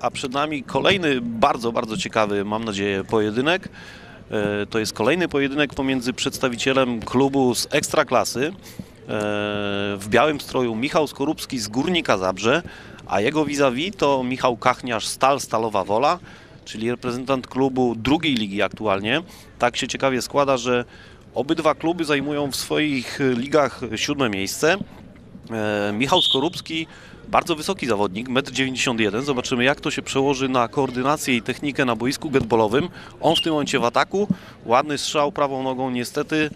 a przed nami kolejny bardzo, bardzo ciekawy, mam nadzieję, pojedynek. E, To jest kolejny pojedynek pomiędzy przedstawicielem klubu z Ekstraklasy e, w białym stroju Michał Skorupski z Górnika Zabrze, a jego vis-a-vis to Michał Kachniarz Stal Stalowa Wola, czyli reprezentant klubu drugiej ligi aktualnie. Tak się ciekawie składa, że obydwa kluby zajmują w swoich ligach siódme miejsce. E, Michał Skorupski, bardzo wysoki zawodnik, 1,91 m. Zobaczymy, jak to się przełoży na koordynację i technikę na boisku getbolowym. On w tym momencie w ataku. Ładny strzał prawą nogą, niestety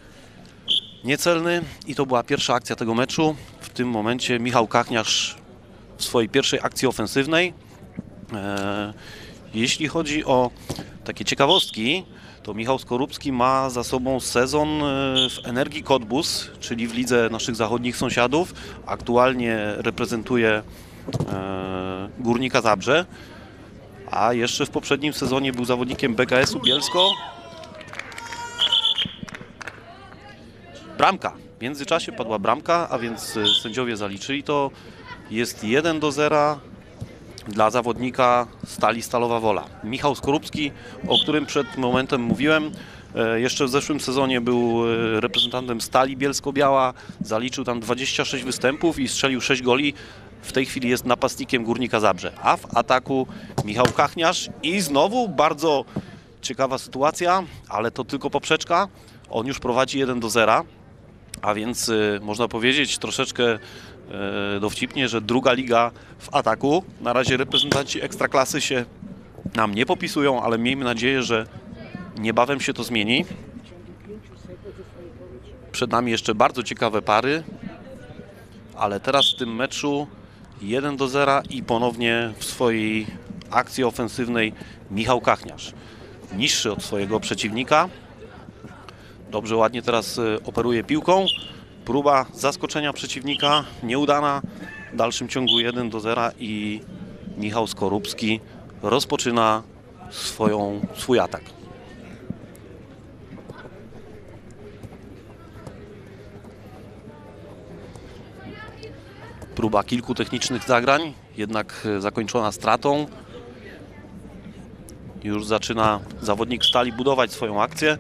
niecelny. I to była pierwsza akcja tego meczu. W tym momencie Michał Kachniarz w swojej pierwszej akcji ofensywnej. E, Jeśli chodzi o takie ciekawostki, to Michał Skorupski ma za sobą sezon e, w Energii Cottbus, czyli w lidze naszych zachodnich sąsiadów. Aktualnie reprezentuje e, Górnika Zabrze, a jeszcze w poprzednim sezonie był zawodnikiem BKS-u Bielsko. Bramka. W międzyczasie padła bramka, a więc e, sędziowie zaliczyli to. Jest 1 do 0 dla zawodnika Stali Stalowa Wola. Michał Skorupski, o którym przed momentem mówiłem, e, jeszcze w zeszłym sezonie był e, reprezentantem Stali Bielsko-Biała, zaliczył tam 26 występów i strzelił 6 goli. W tej chwili jest napastnikiem Górnika Zabrze. A w ataku Michał Kachniarz i znowu bardzo ciekawa sytuacja, ale to tylko poprzeczka. On już prowadzi 1 do 0. A więc y, można powiedzieć troszeczkę dowcipnie, że druga liga w ataku. Na razie reprezentanci ekstraklasy się nam nie popisują, ale miejmy nadzieję, że niebawem się to zmieni. Przed nami jeszcze bardzo ciekawe pary, ale teraz w tym meczu 1 do 0 i ponownie w swojej akcji ofensywnej Michał Kachniarz. Niższy od swojego przeciwnika, Dobrze, ładnie teraz y, operuje piłką. Próba zaskoczenia przeciwnika nieudana. W dalszym ciągu 1 do 0 i Michał Skorupski rozpoczyna swoją, swój atak. Próba kilku technicznych zagrań, jednak y, zakończona stratą. Już zaczyna zawodnik Stali budować swoją akcję.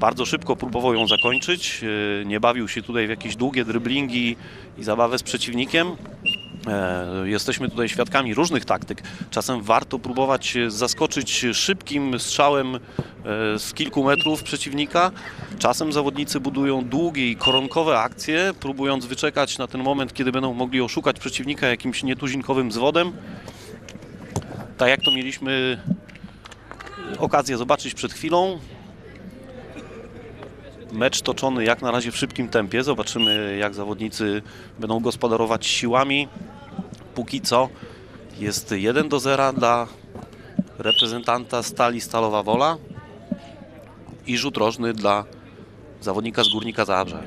Bardzo szybko próbował ją zakończyć. Yy, Nie bawił się tutaj w jakieś długie dryblingi i zabawę z przeciwnikiem. E, Jesteśmy tutaj świadkami różnych taktyk. Czasem warto próbować zaskoczyć szybkim strzałem e, z kilku metrów przeciwnika. Czasem zawodnicy budują długie i koronkowe akcje, próbując wyczekać na ten moment, kiedy będą mogli oszukać przeciwnika jakimś nietuzinkowym zwodem. Tak jak to mieliśmy okazję zobaczyć przed chwilą. Mecz toczony jak na razie w szybkim tempie. Zobaczymy, jak zawodnicy będą gospodarować siłami. Póki co jest 1 do 0 dla reprezentanta Stali Stalowa Wola i rzut rożny dla zawodnika z Górnika Zabrze.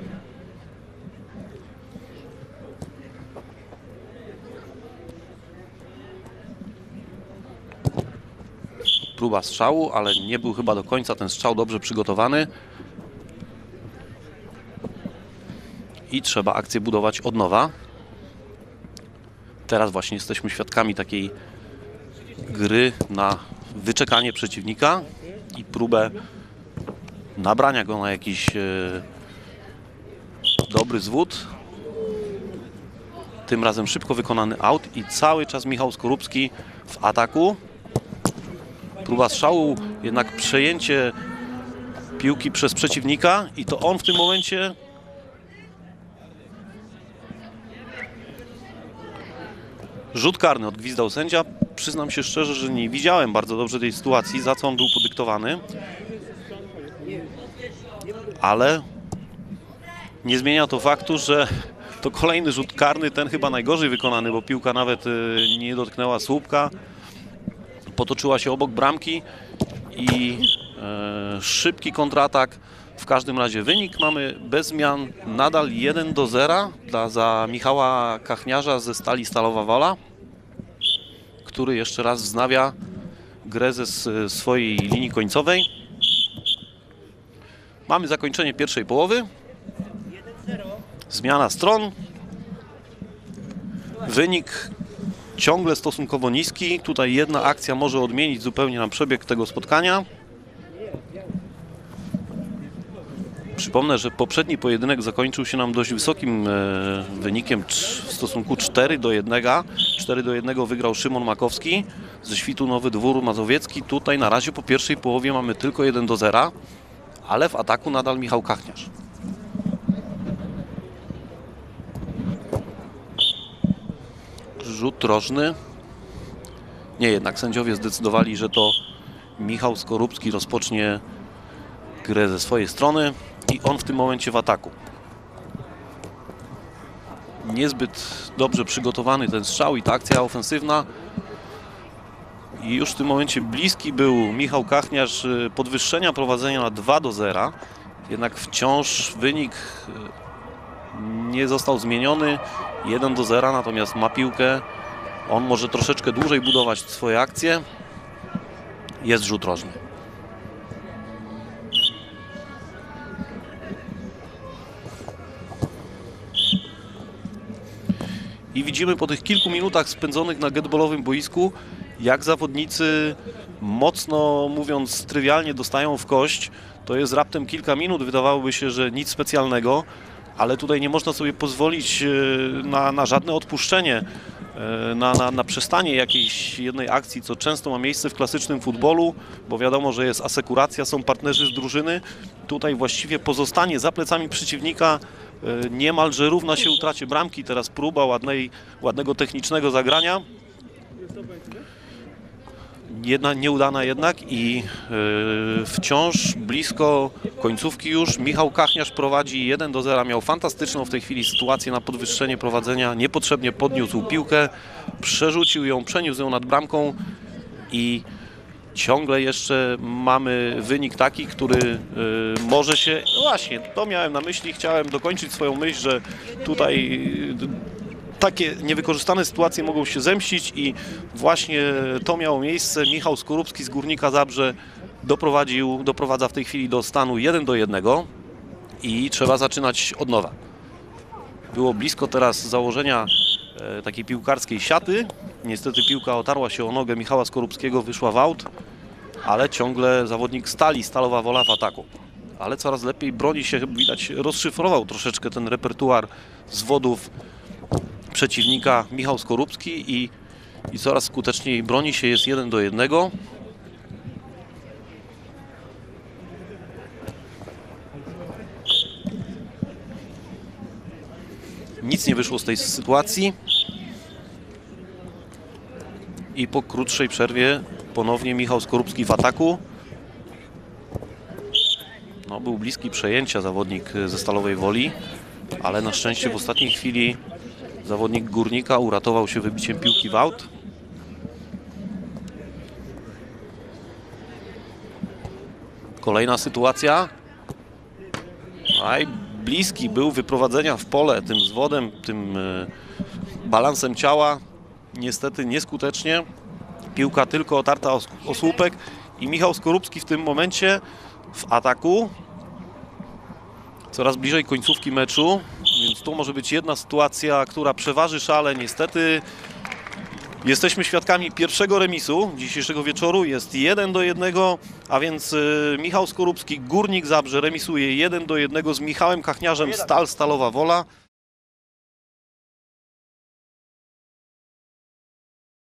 Próba strzału, ale nie był chyba do końca ten strzał dobrze przygotowany. I trzeba akcję budować od nowa. Teraz właśnie jesteśmy świadkami takiej gry na wyczekanie przeciwnika i próbę nabrania go na jakiś e, dobry zwód. Tym razem szybko wykonany aut i cały czas Michał Skorupski w ataku. Próba strzału, jednak przejęcie piłki przez przeciwnika i to on w tym momencie Rzut karny odgwizdał sędzia. Przyznam się szczerze, że nie widziałem bardzo dobrze tej sytuacji, za co on był podyktowany. Ale nie zmienia to faktu, że to kolejny rzut karny, ten chyba najgorzej wykonany, bo piłka nawet y, nie dotknęła słupka. Potoczyła się obok bramki i e, szybki kontratak. W każdym razie wynik mamy bez zmian nadal 1 do 0 dla za Michała Kachniarza ze Stali Stalowa Wola, który jeszcze raz wznawia grę ze swojej linii końcowej. Mamy zakończenie pierwszej połowy. Zmiana stron. Wynik ciągle stosunkowo niski. Tutaj jedna akcja może odmienić zupełnie nam przebieg tego spotkania. Przypomnę, że poprzedni pojedynek zakończył się nam dość wysokim e, wynikiem w stosunku 4 do 1. 4 do 1 wygrał Szymon Makowski ze świtu Nowy Dwór Mazowiecki. Tutaj na razie po pierwszej połowie mamy tylko 1 do 0, ale w ataku nadal Michał Kachniarz. Rzut rożny. Nie, jednak sędziowie zdecydowali, że to Michał Skorupski rozpocznie grę ze swojej strony i on w tym momencie w ataku. Niezbyt dobrze przygotowany ten strzał i ta akcja ofensywna. I już w tym momencie bliski był Michał Kachniarz y, podwyższenia prowadzenia na 2 do 0. Jednak wciąż wynik y, nie został zmieniony. 1 do 0, natomiast ma piłkę. On może troszeczkę dłużej budować swoje akcje. Jest rzut rożny. I widzimy po tych kilku minutach spędzonych na getbolowym boisku, jak zawodnicy mocno mówiąc trywialnie dostają w kość. To jest raptem kilka minut, wydawałoby się, że nic specjalnego, ale tutaj nie można sobie pozwolić e, na, na żadne odpuszczenie, na, na, na przestanie jakiejś jednej akcji, co często ma miejsce w klasycznym futbolu, bo wiadomo, że jest asekuracja, są partnerzy z drużyny. Tutaj właściwie pozostanie za plecami przeciwnika e, niemalże równa się utracie bramki. Teraz próba ładnej, ładnego technicznego zagrania. Jedna nieudana jednak i yy, wciąż blisko końcówki już. Michał Kachniarz prowadzi 1 do 0. Miał fantastyczną w tej chwili sytuację na podwyższenie prowadzenia. Niepotrzebnie podniósł piłkę, przerzucił ją, przeniósł ją nad bramką i ciągle jeszcze mamy wynik taki, który y, może się. No właśnie, to miałem na myśli. Chciałem dokończyć swoją myśl, że tutaj takie niewykorzystane sytuacje mogą się zemścić i właśnie to miało miejsce. Michał Skorupski z Górnika Zabrze doprowadził, doprowadza w tej chwili do stanu 1 do 1 i trzeba zaczynać od nowa. Było blisko teraz założenia e, takiej piłkarskiej siaty. Niestety piłka otarła się o nogę Michała Skorupskiego, wyszła w aut, ale ciągle zawodnik stali, stalowa wola w ataku. Ale coraz lepiej broni się, widać, rozszyfrował troszeczkę ten repertuar zwodów przeciwnika Michał Skorupski i, i coraz skuteczniej broni się, jest 1 do 1. Nic nie wyszło z tej sytuacji. I po krótszej przerwie ponownie Michał Skorupski w ataku. No, był bliski przejęcia zawodnik ze Stalowej Woli, ale na szczęście w ostatniej chwili zawodnik Górnika uratował się wybiciem piłki w aut. Kolejna sytuacja. Aj, bliski był wyprowadzenia w pole tym zwodem, tym e, balansem ciała. Niestety nieskutecznie. Piłka tylko otarta o, o słupek i Michał Skorupski w tym momencie w ataku. Coraz bliżej końcówki meczu, więc to może być jedna sytuacja, która przeważy szale. Niestety jesteśmy świadkami pierwszego remisu dzisiejszego wieczoru. Jest 1 do 1, a więc y, Michał Skorupski, Górnik Zabrze remisuje 1 do 1 z Michałem Kachniarzem Stal Stalowa Wola.